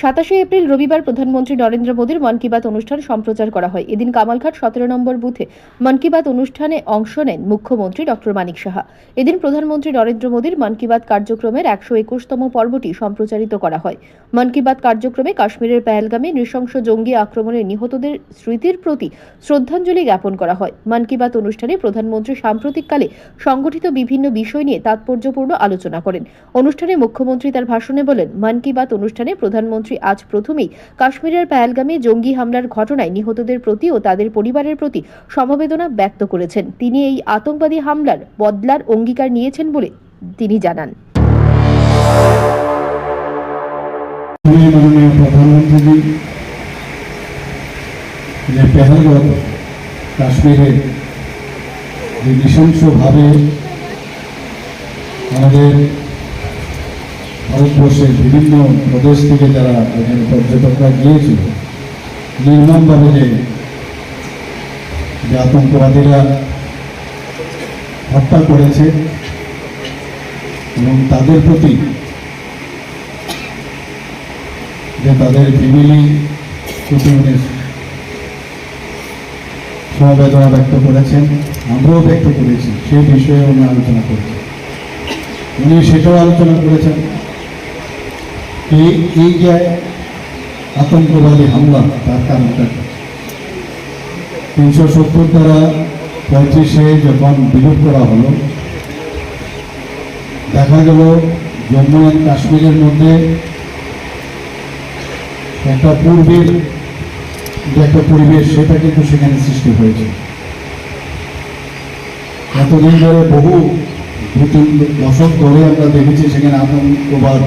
সাতাশে এপ্রিল রবিবার প্রধানমন্ত্রী নরেন্দ্র মোদীর মন কি বাত অনুষ্ঠান সম্প্রচার করা হয়। এদিন কামালঘাট সতেরো নম্বর বুথে মন কি বাত অনুষ্ঠানে অংশ নেন মুখ্যমন্ত্রী ডক্টর মানিক সাহা। এদিন প্রধানমন্ত্রী নরেন্দ্র মোদীর মন কি বাত কার্যক্রমের একশো একুশতম পর্বটি সম্প্রচারিত করা হয়। মন কি বাত কার্যক্রমে কাশ্মীরের পেহেলগামে নৃশংস জঙ্গি আক্রমণে নিহতদের স্মৃতির প্রতি শ্রদ্ধাঞ্জলি জ্ঞাপন করা হয়। মন কি বাত অনুষ্ঠানে প্রধানমন্ত্রী সাম্প্রতিককালে সংগঠিত বিভিন্ন বিষয় নিয়ে তাৎপর্যপূর্ণ আলোচনা করেন। অনুষ্ঠানে মুখ্যমন্ত্রী তার ভাষণে বলেন, মন কি বাত অনুষ্ঠানে প্রধানমন্ত্রী আজ প্রথমেই কাশ্মীরের পেহেলগামে জঙ্গি হামলার ঘটনায় নিহতদের প্রতি ও তাদের পরিবারের প্রতি সমবেদনা ব্যক্ত করেছেন। তিনি এই আতঙ্কবাদী হামলার বদলার অঙ্গীকার নিয়েছেন বলে তিনি জানান। প্রধানমন্ত্রী যে নৃশংসভাবে আমাদের ভারতবর্ষের বিভিন্ন প্রদেশ থেকে যারা এখানে পর্যটকরা গিয়েছিল। নির্মমভাবে যে আতঙ্কবাদীরা হত্যা করেছে এবং তাদের প্রতি যে তাদের ফ্যামিলি কুটুমের সমবেদনা ব্যক্ত করেছেন, আমরাও ব্যক্ত করেছি, সেই বিষয়ে উনি আলোচনা করেছেন উনি সেটাও আলোচনা করেছেন। এই এই যে আতঙ্কবাদী হামলা, তার কারণটা? তিনশো সত্তর দ্বারা পঁয়ত্রিশে যখন বিলোপ করা হলো, দেখা গেল জম্মু অ্যান্ড কাশ্মীরের মধ্যে একটা পূর্বের যে একটা পরিবেশ, সেটা কিন্তু সেখানে সৃষ্টি হয়েছে এতদিন ধরে বহু দু তিন দশক ধরে আমরা দেখেছি সেখানে আতঙ্কবাদ